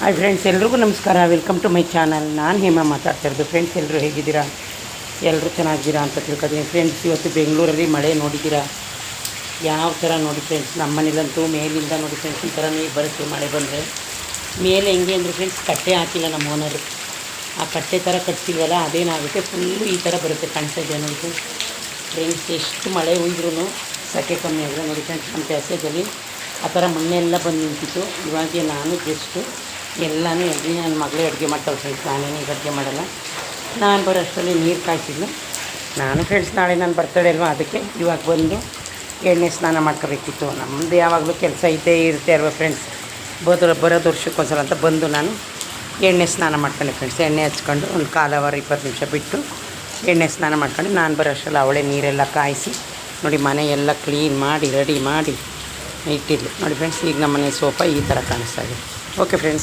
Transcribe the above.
Hi friends ಎಲ್ರಿಗೂ ನಮಸ್ಕಾರ. Welcome to my channel ನಾನು ಹೇಮ ಮಾತಾಡ್ತಾ ಇರೋದು. ಫ್ರೆಂಡ್ಸ್ ಎಲ್ಲರೂ ಹೇಗಿದ್ದೀರಾ? ಎಲ್ಲರೂ ಚೆನ್ನಾಗಿದ್ದೀರಾ ಅಂತ ತಿಳ್ಕೊತೀನಿ. ಫ್ರೆಂಡ್ಸ್ ಇವತ್ತು ಬೆಂಗಳೂರಲ್ಲಿ ಮಳೆ ನೋಡಿದ್ದೀರಾ? ಯಾವ ಥರ ನೋಡಿ ಫ್ರೆಂಡ್ಸ್ ನಮ್ಮ ಮನೇಲಂತೂ ಮೇಲಿಂದ ನೋಡಿ ಫ್ರೆಂಡ್ಸ್ ಈ ಥರ ನೀರು ಬರುತ್ತೆ ಮಳೆ ಬಂದರೆ. ಮೇಲೆ ಹೆಂಗೆ ಅಂದರೆ ಫ್ರೆಂಡ್ಸ್ ಕಟ್ಟೆ ಹಾಕಿಲ್ಲ ನಮ್ಮ ಓನರು ಆ ಕಟ್ಟೆ ಥರ ಕಟ್ಸಿಲ್ವಲ್ಲ, ಅದೇನಾಗುತ್ತೆ? ಫುಲ್ಲು ಈ ಥರ ಬರುತ್ತೆ ಕಾಣಿಸ್ತಾ ಇದೆ ನೋಡಿ ಫ್ರೆಂಡ್ಸ್ ಎಷ್ಟು ಮಳೆ ಹುಯ್ದ್ರೂ ಸೆಕೆ ಕಮ್ಮಿ ಆಗಿದೆ ನೋಡಿ ಫ್ರೆಂಡ್ಸ್ ನಮ್ಮ ಪ್ಯಾಸೇಜಲ್ಲಿ ಆ ಥರ ಮಣ್ಣೆಲ್ಲ ಬಂದು ನಿಂತಿತ್ತು. ಇವಾಗ ನಾನು ಜಸ್ಟು ಎಲ್ಲನೂ ಎಲ್ಲಿ ನನ್ನ ಮಗಳೇ ಅಡುಗೆ ಮಾಡ್ತಾಳೆ ಫ್ರೆಂಡ್ಸ್ ನಾನೇನು ಈಗ ಅಡುಗೆ ಮಾಡಲ್ಲ. ನಾನು ಬರೋ ಅಷ್ಟರಲ್ಲಿ ನೀರು ಕಾಯಿಸಿದ್ಲು. ನಾನು ಫ್ರೆಂಡ್ಸ್ ನಾಳೆ ನಾನು ಬರ್ತಡೆ ಅಲ್ವಾ, ಅದಕ್ಕೆ ಇವಾಗ ಬಂದು ಎಣ್ಣೆ ಸ್ನಾನ ಮಾಡ್ಕೋಬೇಕಿತ್ತು. ನಮ್ಮದು ಯಾವಾಗಲೂ ಕೆಲಸ ಇದ್ದೇ ಇರುತ್ತೆ ಅಲ್ವಾ ಫ್ರೆಂಡ್ಸ್ ಬರೋ ಬರೋದು ವರ್ಷಕ್ಕೊಂದ್ಸಲ ಅಂತ ಬಂದು ನಾನು ಎಣ್ಣೆ ಸ್ನಾನ ಮಾಡ್ಕೊಂಡೆ ಫ್ರೆಂಡ್ಸ್ ಎಣ್ಣೆ ಹಚ್ಕೊಂಡು ಒಂದು ಕಾಲು ಅವರ್, ಇಪ್ಪತ್ತು ನಿಮಿಷ ಬಿಟ್ಟು ಎಣ್ಣೆ ಸ್ನಾನ ಮಾಡ್ಕೊಂಡು ನಾನು ಬರೋ ಅಷ್ಟರಲ್ಲಿ ಅವಳೆ ನೀರೆಲ್ಲ ಕಾಯಿಸಿ, ನೋಡಿ ಮನೆ ಎಲ್ಲ ಕ್ಲೀನ್ ಮಾಡಿ ರೆಡಿ ಮಾಡಿ ಇಟ್ಟಿದ್ಲು. ನೋಡಿ ಫ್ರೆಂಡ್ಸ್ ಈಗ ನಮ್ಮ ಮನೆ ಸೋಫಾ ಈ ಥರ ಕಾಣಿಸ್ತಾ ಇದೆ. Okay friends